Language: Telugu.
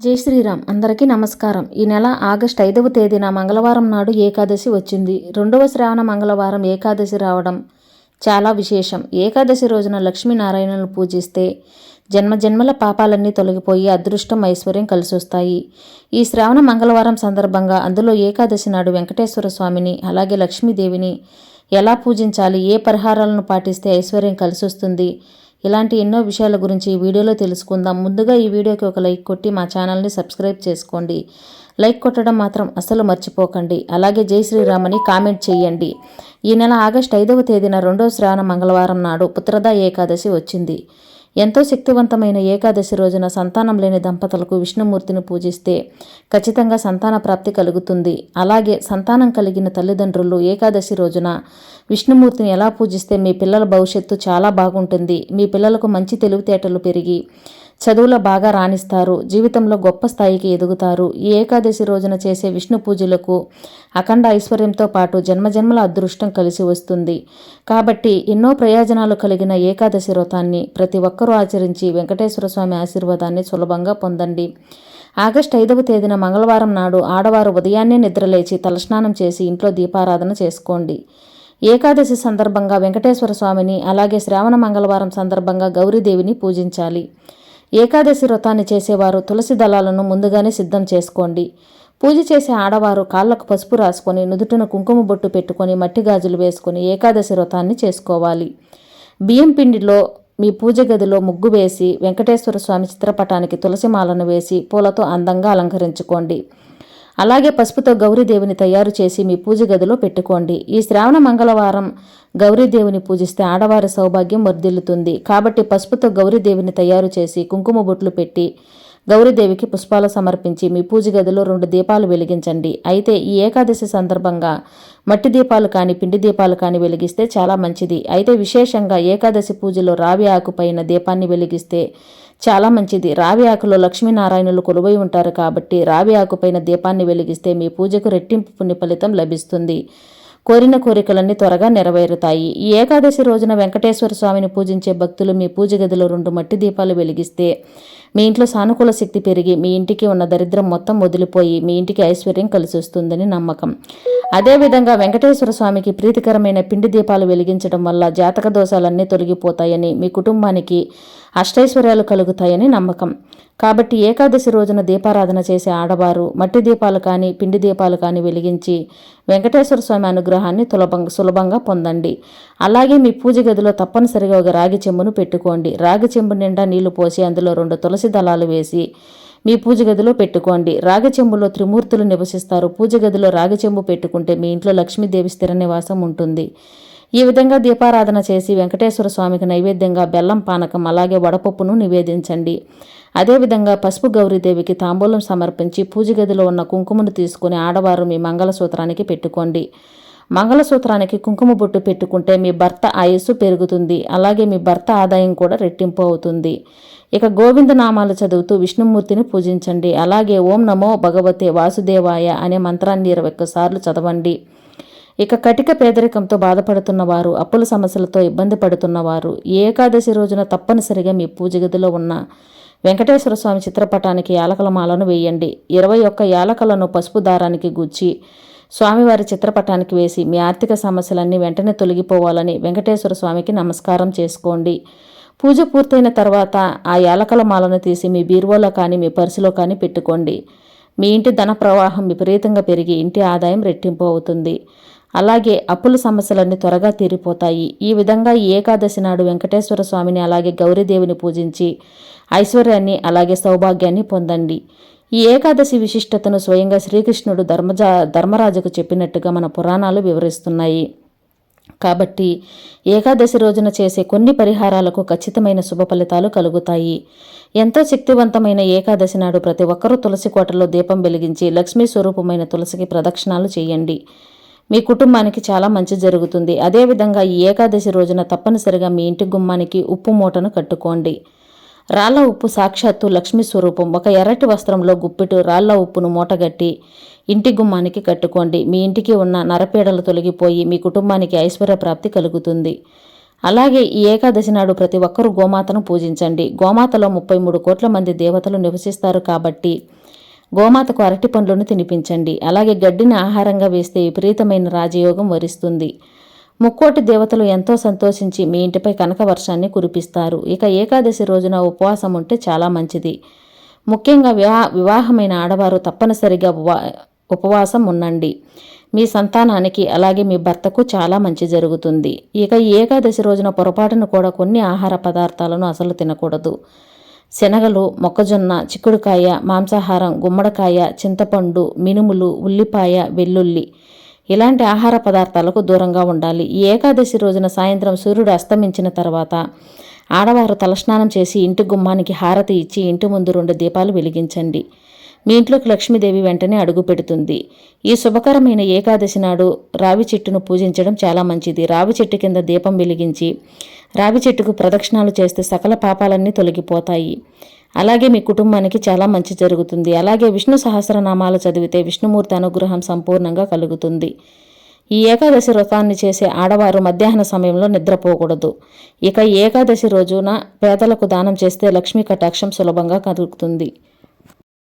జై శ్రీరామ్. అందరికీ నమస్కారం. ఈ నెల ఆగస్టు ఐదవ తేదీన మంగళవారం నాడు ఏకాదశి వచ్చింది. రెండవ శ్రావణ మంగళవారం ఏకాదశి రావడం చాలా విశేషం. ఏకాదశి రోజున లక్ష్మీనారాయణను పూజిస్తే జన్మ జన్మల పాపాలన్నీ తొలగిపోయి అదృష్టం ఐశ్వర్యం కలిసొస్తాయి. ఈ శ్రావణ మంగళవారం సందర్భంగా అందులో ఏకాదశి నాడు వెంకటేశ్వర స్వామిని అలాగే లక్ష్మీదేవిని ఎలా పూజించాలి ఏ పరిహారాలను పాటిస్తే ఐశ్వర్యం కలిసొస్తుంది ఇలాంటి ఎన్నో విషయాల గురించి ఈ వీడియోలో తెలుసుకుందాం. ముందుగా ఈ వీడియోకి ఒక లైక్ కొట్టి మా ఛానల్ని సబ్స్క్రైబ్ చేసుకోండి. లైక్ కొట్టడం మాత్రం అస్సలు మర్చిపోకండి. అలాగే జై శ్రీరామ్ అని కామెంట్ చేయండి. ఈ నెల ఆగస్టు ఐదవ తేదీన రెండవ శ్రావణ మంగళవారం నాడు పుత్రద ఏకాదశి వచ్చింది. ఎంతో శక్తివంతమైన ఏకాదశి రోజున సంతానం లేని దంపతులకు విష్ణుమూర్తిని పూజిస్తే ఖచ్చితంగా సంతాన ప్రాప్తి కలుగుతుంది. అలాగే సంతానం కలిగిన తల్లిదండ్రులు ఏకాదశి రోజున విష్ణుమూర్తిని ఎలా పూజిస్తే మీ పిల్లల భవిష్యత్తు చాలా బాగుంటుంది. మీ పిల్లలకు మంచి తెలివితేటలు పెరిగి చదువులో బాగా రాణిస్తారు జీవితంలో గొప్ప స్థాయికి ఎదుగుతారు. ఈ ఏకాదశి రోజున చేసే విష్ణు పూజలకు అఖండ ఐశ్వర్యంతో పాటు జన్మజన్మల అదృష్టం కలిసి వస్తుంది. కాబట్టి ఎన్నో ప్రయోజనాలు కలిగిన ఏకాదశి వ్రతాన్ని ప్రతి ఒక్కరూ ఆచరించి వెంకటేశ్వర స్వామి ఆశీర్వాదాన్ని సులభంగా పొందండి. ఆగస్టు ఐదవ తేదీన మంగళవారం నాడు ఆడవారు ఉదయాన్నే నిద్రలేచి తలస్నానం చేసి ఇంట్లో దీపారాధన చేసుకోండి. ఏకాదశి సందర్భంగా వెంకటేశ్వర స్వామిని అలాగే శ్రావణ మంగళవారం సందర్భంగా గౌరీదేవిని పూజించాలి. ఏకాదశి వ్రతాన్ని చేసేవారు తులసి దళాలను ముందుగానే సిద్ధం చేసుకోండి. పూజ చేసే ఆడవారు కాళ్ళకు పసుపు రాసుకొని నుదుటిన కుంకుమ బొట్టు పెట్టుకొని మట్టి గాజులు వేసుకొని ఏకాదశి వ్రతాన్ని చేసుకోవాలి. బియ్యం పిండిలో మీ పూజ గదిలో ముగ్గు వేసి వెంకటేశ్వర స్వామి చిత్రపటానికి తులసి మాలను వేసి పూలతో అందంగా అలంకరించుకోండి. అలాగే పసుపుతో గౌరీదేవిని తయారు చేసి మీ పూజ గదిలో పెట్టుకోండి. ఈ శ్రావణ మంగళవారం గౌరీదేవిని పూజిస్తే ఆడవారి సౌభాగ్యం వర్ధిల్లుతుంది. కాబట్టి పసుపుతో గౌరీదేవిని తయారు చేసి కుంకుమ బొట్లు పెట్టి గౌరీదేవికి పుష్పాలు సమర్పించి మీ పూజ గదిలో రెండు దీపాలు వెలిగించండి. అయితే ఈ ఏకాదశి సందర్భంగా మట్టి దీపాలు కానీ పిండి దీపాలు కానీ వెలిగిస్తే చాలా మంచిది. అయితే విశేషంగా ఏకాదశి పూజలో రావి ఆకుపైన దీపాన్ని వెలిగిస్తే చాలా మంచిది. రావి ఆకులో లక్ష్మీనారాయణులు కొలువై ఉంటారు కాబట్టి రావి ఆకుపైన దీపాన్ని వెలిగిస్తే మీ పూజకు రెట్టింపు పుణ్య ఫలితం లభిస్తుంది. కోరిన కోరికలన్నీ త్వరగా నెరవేరుతాయి. ఈ ఏకాదశి రోజున వెంకటేశ్వర స్వామిని పూజించే భక్తులు మీ పూజ గదిలో రెండు మట్టి దీపాలు వెలిగిస్తే మీ ఇంట్లో సానుకూల శక్తి పెరిగి మీ ఇంటికి ఉన్న దరిద్రం మొత్తం వదిలిపోయి మీ ఇంటికి ఐశ్వర్యం కలిసి వస్తుందని నమ్మకం. అదేవిధంగా వెంకటేశ్వర స్వామికి ప్రీతికరమైన పిండి దీపాలు వెలిగించడం వల్ల జాతక దోషాలన్నీ తొలగిపోతాయని మీ కుటుంబానికి అష్టైశ్వర్యాలు కలుగుతాయని నమ్మకం. కాబట్టి ఏకాదశి రోజున దీపారాధన చేసే ఆడవారు మట్టి దీపాలు కానీ పిండి దీపాలు కానీ వెలిగించి వెంకటేశ్వర స్వామి అనుగ్రహాన్ని సులభంగా సులభంగా పొందండి. అలాగే మీ పూజ గదిలో తప్పనిసరిగా ఒక రాగి చెంబును పెట్టుకోండి. రాగి చెంబు నిండా నీళ్ళు పోసి అందులో రెండు తులసి దళాలు వేసి మీ పూజ గదిలో పెట్టుకోండి. రాగి చెంబులో త్రిమూర్తులు నివసిస్తారు. పూజ గదిలో రాగి చెంబు పెట్టుకుంటే మీ ఇంట్లో లక్ష్మీదేవి స్థిర నివాసం ఉంటుంది. ఈ విధంగా దీపారాధన చేసి వెంకటేశ్వర స్వామికి నైవేద్యంగా బెల్లం పానకం అలాగే వడపప్పును నివేదించండి. అదేవిధంగా పసుపు గౌరీదేవికి తాంబూలం సమర్పించి పూజ గదిలో ఉన్న కుంకుమను తీసుకుని ఆడవారు మీ మంగళసూత్రానికి పెట్టుకోండి. మంగళసూత్రానికి కుంకుమ బొట్టు పెట్టుకుంటే మీ భర్త ఆయుస్సు పెరుగుతుంది. అలాగే మీ భర్త ఆదాయం కూడా రెట్టింపు అవుతుంది. ఇక గోవింద నామాలు చదువుతూ విష్ణుమూర్తిని పూజించండి. అలాగే ఓం నమో భగవతే వాసుదేవాయ అనే మంత్రాన్ని ఇరవై ఒక్కసార్లు చదవండి. ఇక కటిక పేదరికంతో బాధపడుతున్నవారు అప్పుల సమస్యలతో ఇబ్బంది పడుతున్నవారు ఏకాదశి రోజున తప్పనిసరిగా మీ పూజ గదిలో ఉన్న వెంకటేశ్వర స్వామి చిత్రపటానికి యాలకల మాలను వేయండి. ఇరవై ఒక్క యాలకలను పసుపు దారానికి గుచ్చి స్వామివారి చిత్రపటానికి వేసి మీ ఆర్థిక సమస్యలన్నీ వెంటనే తొలగిపోవాలని వెంకటేశ్వర స్వామికి నమస్కారం చేసుకోండి. పూజ పూర్తయిన తర్వాత ఆ యాలకల మాలను తీసి మీ బీరువాలో కానీ మీ పర్సులో కానీ పెట్టుకోండి. మీ ఇంటి ధన ప్రవాహం విపరీతంగా పెరిగి ఇంటి ఆదాయం రెట్టింపు అవుతుంది. అలాగే అప్పుల సమస్యలన్నీ త్వరగా తీరిపోతాయి. ఈ విధంగా ఈ ఏకాదశి నాడు వెంకటేశ్వర స్వామిని అలాగే గౌరీదేవిని పూజించి ఐశ్వర్యాన్ని అలాగే సౌభాగ్యాన్ని పొందండి. ఈ ఏకాదశి విశిష్టతను స్వయంగా శ్రీకృష్ణుడు ధర్మజా ధర్మరాజుకు చెప్పినట్టుగా మన పురాణాలు వివరిస్తున్నాయి. కాబట్టి ఏకాదశి రోజున చేసే కొన్ని పరిహారాలకు ఖచ్చితమైన శుభ ఫలితాలు కలుగుతాయి. ఎంతో శక్తివంతమైన ఏకాదశి నాడు ప్రతి ఒక్కరూ తులసి కోటలో దీపం వెలిగించి లక్ష్మీ స్వరూపమైన తులసికి ప్రదక్షిణాలు చేయండి. మీ కుటుంబానికి చాలా మంచి జరుగుతుంది. అదేవిధంగా ఈ ఏకాదశి రోజున తప్పనిసరిగా మీ ఇంటి గుమ్మానికి ఉప్పు మూటను కట్టుకోండి. రాళ్ళ ఉప్పు సాక్షాత్తు లక్ష్మీ స్వరూపం. ఒక ఎర్రటి వస్త్రంలో గుప్పిటు రాళ్ళ ఉప్పును మూటగట్టి ఇంటి గుమ్మానికి కట్టుకోండి. మీ ఇంటికి ఉన్న నరపీడలు తొలగిపోయి మీ కుటుంబానికి ఐశ్వర్య ప్రాప్తి కలుగుతుంది. అలాగే ఈ ఏకాదశి నాడు ప్రతి ఒక్కరూ గోమాతను పూజించండి. గోమాతలో ముప్పై మూడు కోట్ల మంది దేవతలు నివసిస్తారు కాబట్టి గోమాతకు అరటి పండ్లను తినిపించండి. అలాగే గడ్డిని ఆహారంగా వేస్తే విపరీతమైన రాజయోగం వరిస్తుంది. ముక్కోటి దేవతలు ఎంతో సంతోషించి మీ ఇంటిపై కనక వర్షాన్ని కురిపిస్తారు. ఇక ఏకాదశి రోజున ఉపవాసం ఉంటే చాలా మంచిది. ముఖ్యంగా వివా వివాహమైన ఆడవారు తప్పనిసరిగా ఉపవాసం ఉండండి. మీ సంతానానికి అలాగే మీ భర్తకు చాలా మంచి జరుగుతుంది. ఇక ఈ ఏకాదశి రోజున పొరపాటును కూడా కొన్ని ఆహార పదార్థాలను అసలు తినకూడదు. శనగలు మొక్కజొన్న చిక్కుడుకాయ మాంసాహారం గుమ్మడికాయ చింతపండు మినుములు ఉల్లిపాయ వెల్లుల్లి. ఇలాంటి ఆహార పదార్థాలకు దూరంగా ఉండాలి. ఈ ఏకాదశి రోజున సాయంత్రం సూర్యుడు అస్తమించిన తర్వాత ఆడవారు తలస్నానం చేసి ఇంటి గుమ్మానికి హారతి ఇచ్చి ఇంటి ముందు రెండు దీపాలు వెలిగించండి. మీ ఇంట్లోకి లక్ష్మీదేవి వెంటనే అడుగు పెడుతుంది. ఈ శుభకరమైన ఏకాదశి నాడు రావి చెట్టును పూజించడం చాలా మంచిది. రావి చెట్టు కింద దీపం వెలిగించి రావి చెట్టుకు ప్రదక్షిణాలు చేస్తే సకల పాపాలన్నీ తొలగిపోతాయి. అలాగే మీ కుటుంబానికి చాలా మంచి జరుగుతుంది. అలాగే విష్ణు సహస్రనామాలు చదివితే విష్ణుమూర్తి అనుగ్రహం సంపూర్ణంగా కలుగుతుంది. ఈ ఏకాదశి వ్రతాన్ని చేసే ఆడవారు మధ్యాహ్న సమయంలో నిద్రపోకూడదు. ఇక ఏకాదశి రోజున పేదలకు దానం చేస్తే లక్ష్మీ కటాక్షం సులభంగా కలుగుతుంది.